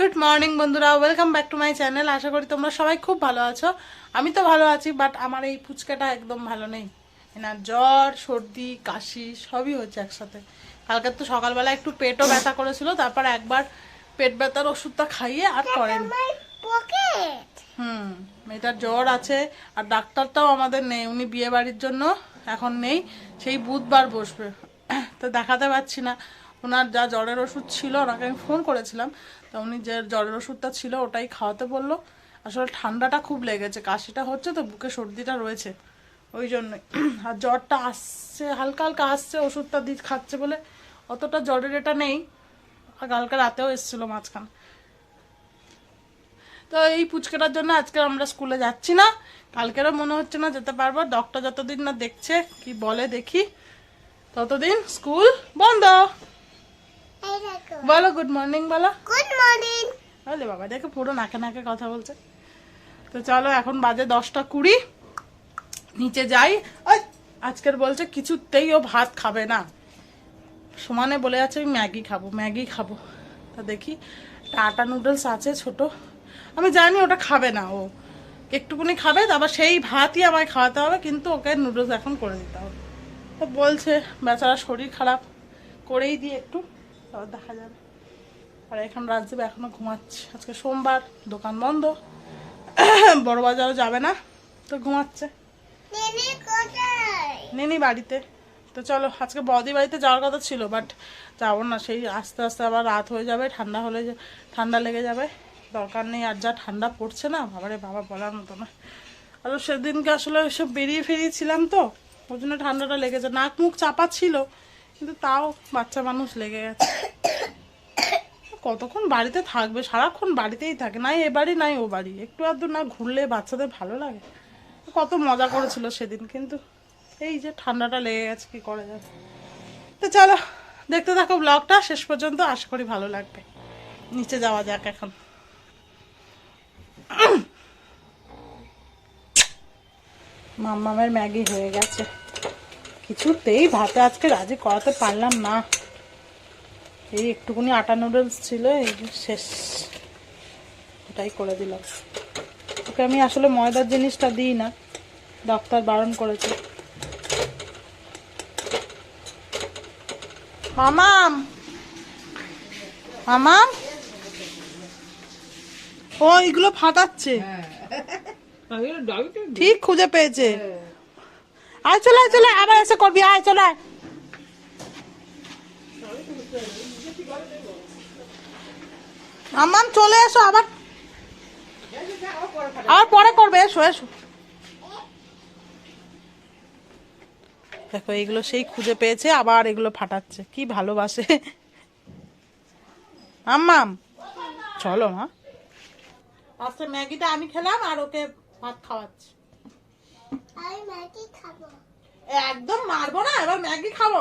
Good morning বন্ধুরা। Welcome back to my channel আশা করি তোমরা সবাই খুব ভালো আছো। আমি তো ভালো আছি বাট আমার এই ফুচকাটা একদম ভালো নেই। না জ্বর সর্দি কাশি সবই হচ্ছে একসাথে। কালকে তো সকালবেলা একটু পেটও ব্যথা করেছিল তারপর একবার পেট ব্যথার ওষুধটা খাইয়ে আর করেন। হুম মেয়েটার জ্বর আছে আর ডাক্তারটাও আমাদের নেই। উনি বিয়ে বাড়ির জন্য এখন নেই সেই বুধবার বসবে। তো দেখাতে পাচ্ছি না। ওনার যা জ্বরের ওষুধ ছিল, ওনাকে আমি ফোন করেছিলাম, তো উনি যে জ্বরের ওষুধটা ছিল ওটাই খাওয়াতে বলল। আসলে ঠান্ডাটা খুব লেগেছে, কাশিটা হচ্ছে তো, বুকে সর্দিটা রয়েছে। ওই জন্যই আর জ্বরটা আসছে, হালকা হালকা আসছে, ওষুধটা দি খাচ্ছে বলে অতটা জ্বরের এটা নেই। আর কালকে রাতেও এসেছিল মাঝখান। তো এই পুচকেটার জন্য আজকে আমরা স্কুলে যাচ্ছি না। কালকেরও মনে হচ্ছে না যেতে পারব। ডক্টর যতদিন না দেখছে, কি বলে দেখি, ততদিন স্কুল বন্ধ। বলো গুড মর্নিং বলো। গুড মর্নিং বলে বাবা দেখো পুরো নাকে নাকে কথা বলছে। তো চলো এখন বাজে দশটা কুড়ি। নিচে যাই। ওই আজকের বলছে কিছুতেই ও ভাত খাবে না। সমানে বলে আছে আমি ম্যাগি খাব ম্যাগি খাব। তা দেখি আটা নুডলস আছে ছোট। আমি জানি ওটা খাবে না ও। একটুকুনি খাবে তারপর সেই ভাতই আমায় খাওয়াতে হবে কিন্তু ওকে নুডলস এখন করে দিতে হবে। তো বলছে বেচারা শরীর খারাপ। করেই দিই একটু। তারপর দেখা যাবে। আর এখন রাজদীপ এখনও ঘুমাচ্ছে। আজকে সোমবার দোকান বন্ধ। বড় বাজারও যাবে না তো ঘুমাচ্ছে। নেনে নেনি বাড়িতে। তো চলো আজকে বদি বাড়িতে যাওয়ার কথা ছিল বাট যাব না। সেই আস্তে আস্তে আবার রাত হয়ে যাবে ঠান্ডা হলে ঠান্ডা লেগে যাবে। দরকার নেই আর যা ঠান্ডা পড়ছে না বাবারে বাবা বলার মতো না। আর সেদিনকে আসলে সব বেরিয়ে ফেরিয়েছিলাম তো ওই জন্য ঠান্ডাটা লেগেছে। নাক মুখ চাপা ছিল কিন্তু তাও বাচ্চা মানুষ লেগে গেছে। কতক্ষণ বাড়িতে থাকবে? সারাক্ষণ বাড়িতেই থাকে। নাই এ বাড়ি, নাই ও বাড়ি। একটু আধটু না ঘুরলে বাচ্চাদের ভালো লাগে। কত মজা করেছিল সেদিন, কিন্তু এই যে ঠান্ডাটা লেগে গেছে, কি করা যাবে? তো চলো, দেখতে থাকো ব্লগটা। শেষ পর্যন্ত আশা করি ভালো লাগবে। নিচে যাওয়া যাক এখন। মাম্মামের ম্যাগি হয়ে গেছে। কিছুতেই ভাতে আজকে রাজি করাতে পারলাম না। এই একটুকুনি আটা নুডলস ছিল এই শেষ। এটাই করে দিলাম। ওকে আমি আসলে ময়দার জিনিসটা দিই না ডাক্তার বারণ করেছে। মামাম মামাম ও এগুলো ফাটাচ্ছে। ঠিক খুঁজে পেয়েছে। আয় চলে আয় চলে, আবার এসে করবি, আয় চলে। আয়। মামাম চলে এসো, আবার আবার পরে করবে, এসো এসো। দেখো, এগুলো সেই খুঁজে পেয়েছে, আবার এগুলো ফাটাচ্ছে। কি ভালোবাসে। আম্মাম, চলো মা। আজকে ম্যাগিটা আমি খেলাম আর ওকে ভাত খাওয়াচ্ছি। একদম মারবো না এবার ম্যাগি খাব।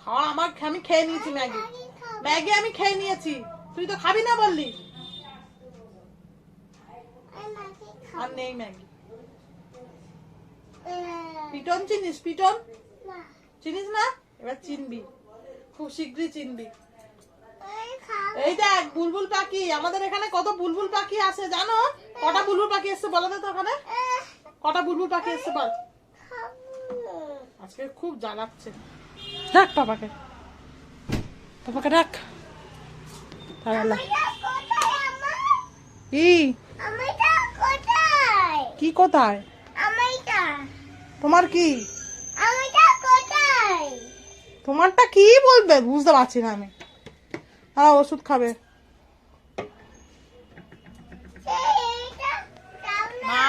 খাওয়া আমার আমি খেয়ে নিয়েছি ম্যাগি। ম্যাগি আমি খেয়ে নিয়েছি। তুই তো খাবি না বললি। আর নেই ম্যাগি। পিটন চিনিস পিটন? চিনিস না? এবার চিনবি। খুব শীঘ্রই চিনবি। এই দেখ বুলবুল পাখি আমাদের এখানে কত বুলবুল পাখি আছে জানো? কটা বুলবুল পাখি এসছে বলো তো ওখানে কটা বুলবুল পাখি এসছে বল। আজকে খুব জ্বালাচ্ছে। ডাক পাপাকে পাপাকে ডাক তাহলে কি? কোথায়? কি কোথায়? তোমার কি? তোমারটা কি বলবে? বুঝতে পারছি না আমি। ওষুধ খাবে।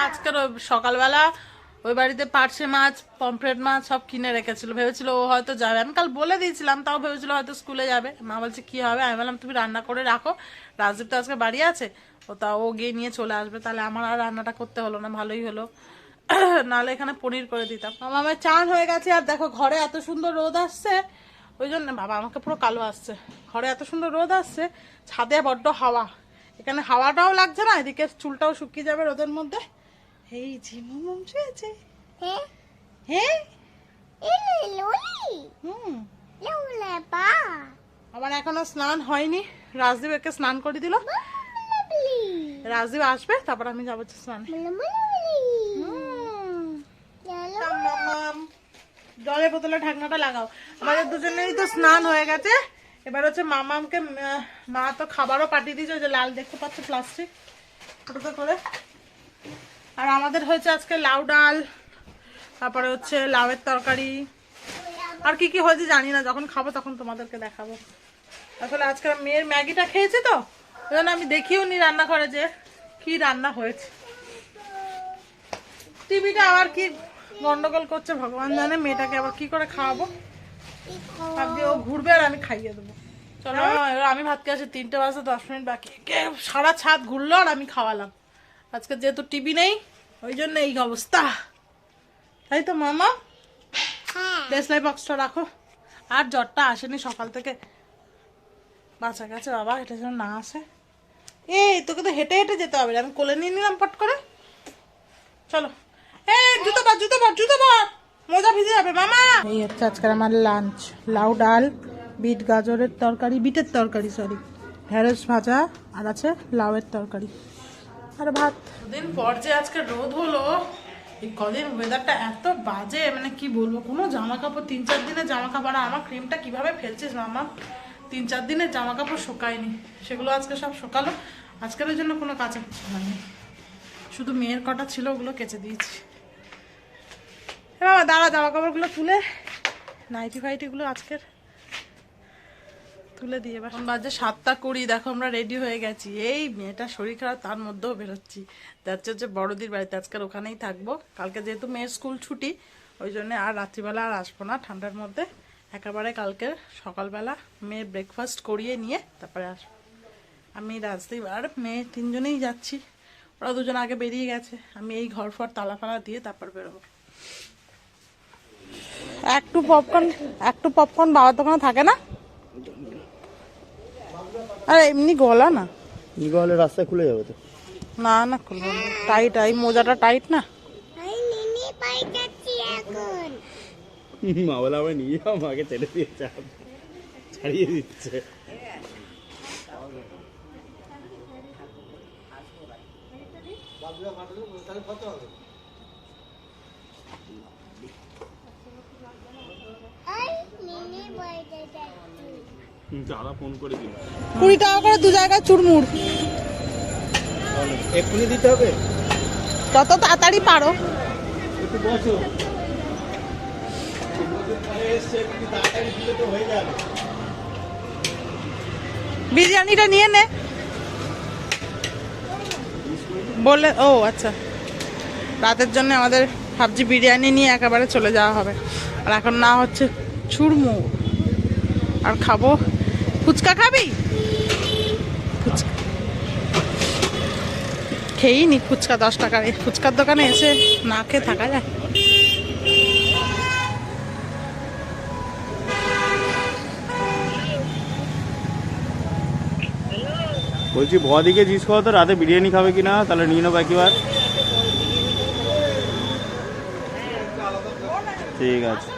ওই সকালবেলা ওই বাড়িতে পার্শে মাছ, পমফ্রেট মাছ সব কিনে রেখেছিল। ভেবেছিল ও হয়তো যাবে। আমি কাল বলে দিয়েছিলাম, তাও ভেবেছিল হয়তো স্কুলে যাবে। মা বলছে, কি হবে? আমি বললাম, তুমি রান্না করে রাখো। রাজদীপ তো আজকে বাড়ি আছে। ও তা ও গিয়ে নিয়ে চলে আসবে। তাহলে আমার আর রান্নাটা করতে হলো না, ভালোই হলো। নাহলে এখানে পনির করে দিতাম। আমার চান হয়ে গেছে, আর দেখো ঘরে এত সুন্দর রোদ আসছে। ওই জন্য বাবা আমাকে পুরো কালো আসছে। ঘরে এত সুন্দর রোদ আসছে, ছাদে বড্ড হাওয়া। এখানে হাওয়াটাও লাগছে না, এদিকে চুলটাও শুকিয়ে যাবে রোদের মধ্যে। এই ঝিমু মম শুয়েছে হ্যাঁ হ্যাঁ আমার এখনও স্নান হয়নি। রাজদীপ একে স্নান করে দিল। রাজদীপ আসবে তারপর আমি যাব স্নানে। জলের বোতলে ঢাকনাটা লাগাও। আমাদের দুজনেরই তো স্নান হয়ে গেছে। এবার হচ্ছে মামামকে মা তো খাবারও পাঠিয়ে দিয়েছে যে লাল দেখতে পাচ্ছ প্লাস্টিক। ওটাতে করে। আর আমাদের হয়েছে আজকে লাউ ডাল তারপরে হচ্ছে লাউয়ের তরকারি। আর কি কি হয়েছে জানি না যখন খাব তখন তোমাদেরকে দেখাবো। আসলে আজকে মেয়ের ম্যাগিটা খেয়েছে তো ওই আমি দেখিও নি রান্নাঘরে যে কি রান্না হয়েছে। টিভিটা আবার কি গন্ডগোল করছে ভগবান জানে মেয়েটাকে আবার কি করে খাওয়াবো। ভাবছি ও ঘুরবে আর আমি খাইয়ে দেবো। চলো এবার আমি ভাত খেয়ে আসি তিনটে বাজে দশ মিনিট বাকি। কে সারা ছাদ ঘুরলো আর আমি খাওয়ালাম। আজকে যেহেতু টিভি নেই ওই জন্য এই অবস্থা। তাই তো মামা? হ্যাঁ। ডেসলাই বক্সটা রাখো। আর জ্বরটা আসেনি সকাল থেকে। বাঁচা গেছে বাবা এটা যেন না আসে। এই তোকে তো হেঁটে হেঁটে যেতে হবে। আমি কোলে নিয়ে নিলাম পট করে। চলো। এই জুতো পর জুতো পর জুতো পর। মজা ভিজে যাবে মামা। এই হচ্ছে আজকের আমার লাঞ্চ লাউ ডাল বিট গাজরের তরকারি বিটের তরকারি সরি ঢেঁড়স ভাজা আর আছে লাউয়ের তরকারি। আর ভাত? দিন পর যে আজকে রোদ হলো, এই কদিন ওয়েদারটা এত বাজে মানে কি বলব? কোনো জামা কাপড় তিন চার দিনের জামা কাপড় আমার ক্রিমটা কীভাবে ফেলছিস মামা? তিন চার দিনের জামা কাপড় শুকায়নি। সেগুলো আজকে সব শুকালো। আজকের জন্য কোনো কাঁচা কিছু হয়নি। শুধু মেয়ের কটা ছিল, ওগুলো কেচে দিয়েছি। বাবা, দাঁড়া জামা কাপড়গুলো তুলে নাইটি ফাইটিগুলো আজকের তুলে দিয়ে এবার। বাজে সাতটা কুড়ি, দেখো আমরা রেডি হয়ে গেছি। এই মেয়েটা শরীর খারাপ, তার মধ্যেও বেরোচ্ছি। যাচ্ছে হচ্ছে বড়দির বাড়িতে আজকের ওখানেই থাকব। কালকে যেহেতু মেয়ের স্কুল ছুটি, ওই জন্য আর রাত্রিবেলা আর আসব না ঠান্ডার মধ্যে। একেবারে কালকে সকালবেলা মেয়ে ব্রেকফাস্ট করিয়ে নিয়ে তারপরে আসব। আমি রাজদীপ আর মেয়ে তিনজনেই যাচ্ছি। ওরা দুজন আগে বেরিয়ে গেছে। আমি এই ঘর ফর তালা ফালা দিয়ে তারপর বেরোবো। একটু পপকর্ন একটু পপকর্ন বাবার দোকানে থাকে না? আর এমনি গলা না। নিগো হলে রাস্তায় খুলে যাবে তো। না না খুলবো টাইট এই মোজাটা টাইট না? মা বলে আমার নিয়ে যাও মাকে ছেড়ে দিয়েছে হাত। ছাড়িয়ে দিচ্ছে। আমি মিনি পাই যাচ্ছি দাদা ফোন করে দিল। কুড়ি টাকা করে দু জায়গায় চুরমুড় এক্ষুনি দিতে হবে? যত তাড়াতাড়ি পারো। একটু বসো। এসছে একটু তাড়াতাড়ি দিলে তো যাবে বিরিয়ানিটা নিয়ে নে। বলে ও আচ্ছা। রাতের জন্য আমাদের ভাবছি বিরিয়ানি নিয়ে একেবারে চলে যাওয়া হবে। আর এখন না হচ্ছে চুরমু আর খাব ফুচকা খাবি? ফুচকা। খেয়েই নি ফুচকা, দশ টাকার ফুচকার দোকানে এসে না খেয়ে থাকা যায়। বলছি ভদিকে জিজ্ঞেস করো তো, রাতে বিরিয়ানি খাবে কি না তাহলে নিয়ে নেব একবার। ঠিক আছে।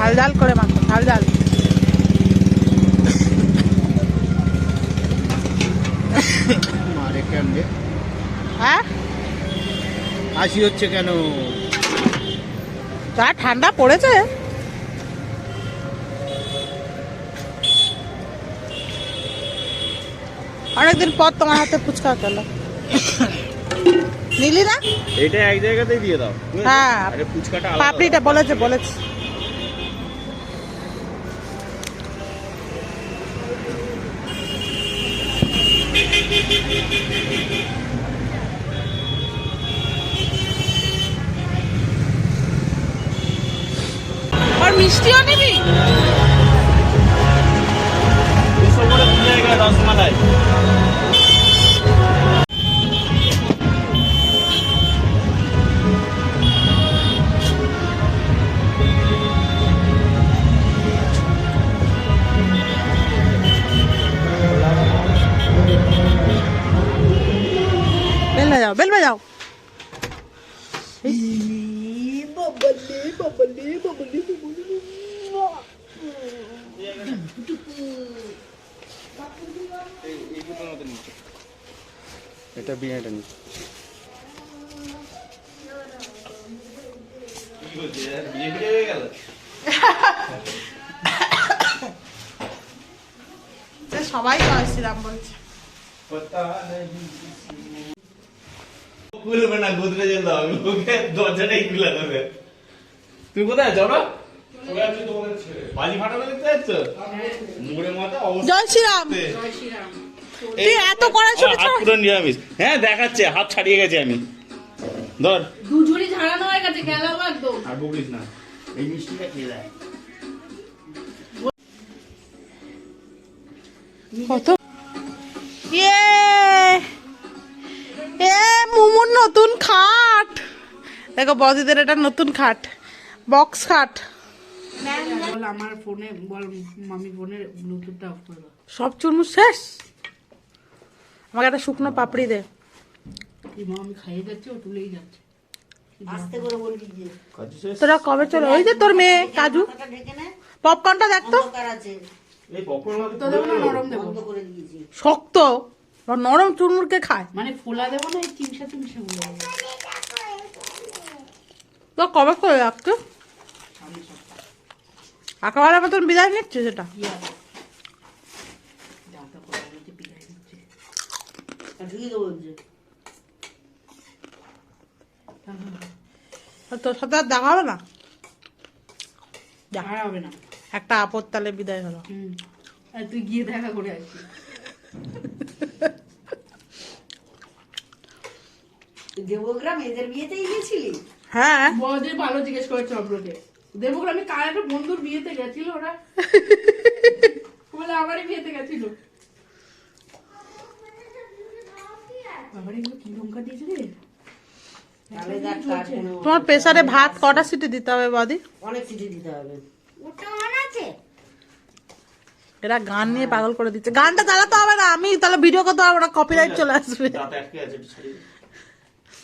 ঝাল ঝাল করে মাখো ঝাল ঝাল। হ্যাঁ? হাসি হচ্ছে কেন? যা ঠান্ডা পড়েছে। অনেকদিন পর তোমার হাতে ফুচকা খেলো। নিলি না? এটা এক জায়গাতেই দিয়ে দাও। হ্যাঁ। ফুচকাটা পাপড়িটা বলেছে বলেছে। মিষ্টিও নিবি? রসমালাই বেল বাজাও বেল বাজাও। Babali, babali, babali. এটা বিয়েটা নিচ্ছে সবাই শ্রীরাম বলছে। খুলবে না গুদরে যেন দরজাটাই খুলে দেবে। তুমি কোথায়? আছো ওরা বাজি ফাটানো দেখতে যাচ্ছ মুড়ে মাথা অবস্থা জয় শ্রীরাম। তুই এত হাত পুরো নিরামিষ। হ্যাঁ দেখাচ্ছে হাত ছাড়িয়ে গেছে আমি। ধর। দুঝুরি ঝাড়ানো হয়ে গেছে গেলাম একদম। আর বকিস না। এই মিষ্টিটা খেয়ে দেয় কত? ইয়ে এ মুমুর নতুন খাট। দেখো বদিদের এটা নতুন খাট। বক্স খাট। আমার ফোনে বল মামি ফোনের ব্লুটুথটা অফ করে দাও। সব চুরমুর শেষ? আমাকে একটা শুকনো পাপড়ি দে। কি মা আমি খাইয়ে যাচ্ছি ও তুলেই যাচ্ছে। তোরা কবে চলো? ওই যে তোর মেয়ে কাজু। পপকর্নটা দেখ তো। এই পকড় তো দেবো। না নরম শক্ত। নরম চুরমুরকে খায়। মানে ফোলা দেবো না এই চিমসা চিমসা গুলো। তো কবে করে রাখতো একেবারে মতন বিদায় নিচ্ছে সেটা? তোর সাথে আর দেখা হবে না? আর হবে না একটা আপত্তালে বিদায় হলো। হুম আর তুই গিয়ে দেখা করে আসবি দেবগ্রাম এদের বিয়েতেই গেছিলি হ্যাঁ। বড়দের ভালো জিজ্ঞেস করেছে অব্রকে। দেবগ্রামে কার একটা বন্ধুর বিয়েতে গেছিল ওরা? বলে আমারই বিয়েতে গেছিল। তোমার প্রেসারে ভাত কটা সিটি দিতে হবে বদি? অনেক চিঠি দিতে হবে। মনে এরা গান নিয়ে পাগল করে দিচ্ছে। গানটা চালাতে হবে না আমি তাহলে ভিডিও করতে পারব না কপিরাইট চলে আসবে।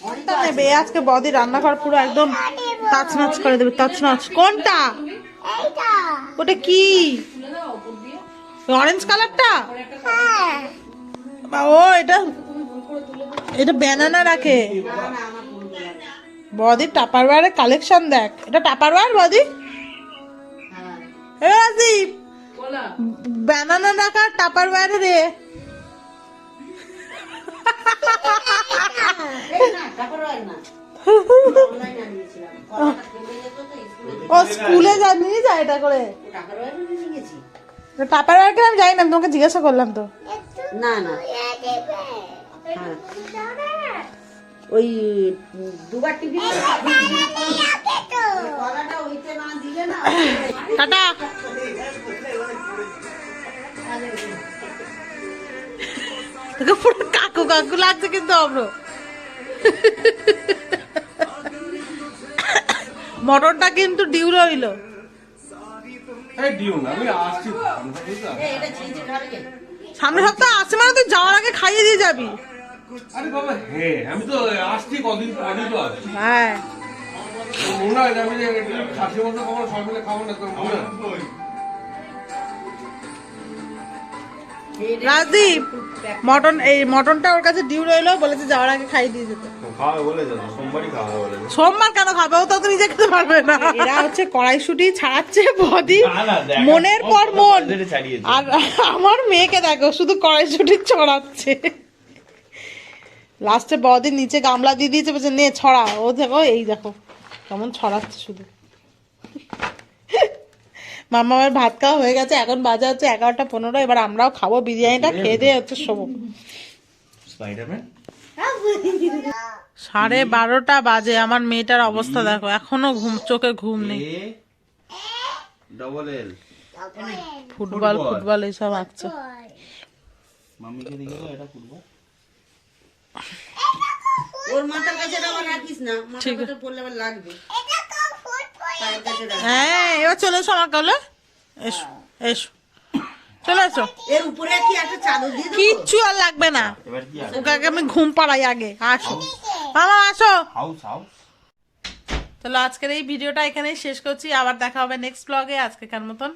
নেবে আজকে বদি রান্নাঘর পুরো একদম তাছনাচ করে দেবে তাছনাচ কোনটা? এইটা। ওটা কি? অরেঞ্জ কালারটা হ্যাঁ। বা ও এটা এটা ব্যানানা রাখে। বদি টাপারওয়ারের কালেকশন দেখ। এটা টাপারওয়ার বদি? এ রাজীব। ব্যানানা রাখা টাপারওয়ার রে। ও স্কুলে যা নিয়ে যায় এটা করে? টাকার কে আমি জানি না তোমাকে জিজ্ঞাসা করলাম তো। না না। হ্যাঁ। ওই দুবার টিভি ইয়াকে তো কলাটা ওইতে না দিলে না টাটা তোকে পুরো কাকু কাকু লাগছে কিন্তু অব্র মটনটা কিন্তু ডিউ রইল? সামনে সপ্তাহ আসছে মানে তুই যাওয়ার আগে খাইয়ে দিয়ে যাবি। আরে বাবা হ্যাঁ আমি তো আসছি কদিন পরই তো আসছি। হ্যাঁ। মনে হয় আমি যে খাসি মাংস খাব না, সব মিলে খাব না তো মনে হয়। রাজদীপ মটন এই মটনটা ওর কাছে ডিউ রইল বলেছে যাওয়ার আগে খাইয়ে দিয়ে যেতে। সোমবার কেন খাবে? ও তো নিজে খেতে পারবে না। এরা হচ্ছে কড়াইশুটি ছাড়াচ্ছে বদি। না, না, দেখা- মনের পর মন। আর আমার মেয়েকে দেখো শুধু কড়াইশুটি ছড়াচ্ছে। লাস্টে বদির নিচে গামলা দিয়ে দিয়েছে বলছে নে ছড়া। ও দেখো এই দেখো কেমন ছড়াচ্ছে শুধু। মামা আমার ভাত খাওয়া হয়ে গেছে এখন বাজে হচ্ছে এগারোটা পনেরো এবার আমরাও খাব বিরিয়ানিটা খেয়ে দিয়ে হচ্ছে শোবো। সাড়ে বারোটা বাজে আমার মেয়েটার অবস্থা দেখো এখনও ঘুম চোখে ঘুম নেই। এ? ডবল এল ফুটবল ফুটবল এইসব আঁকছে। মাম্মিকে দেখে তো এটা ফুটবল? ওর মাথার কাছে রাখিস না মাথার ঠিক কাছে পড়লে আবার লাগবে এটা তো ফুটবল পায়ের কাছে রাখ হ্যাঁ এবার চলে এসো আমার কালে এসো এসো। চলে এসো। এর উপরে কি একটা চাদর দিয়ে কিচ্ছু আর লাগবে না। এবার ওকে আমি ঘুম পাড়াই আগে। আসো। মামা আসো। হাউস হাউস চলো আজকের এই ভিডিওটা এখানেই শেষ করছি। আবার দেখা হবে নেক্সট ব্লগে আজকে আজকেকার মতন।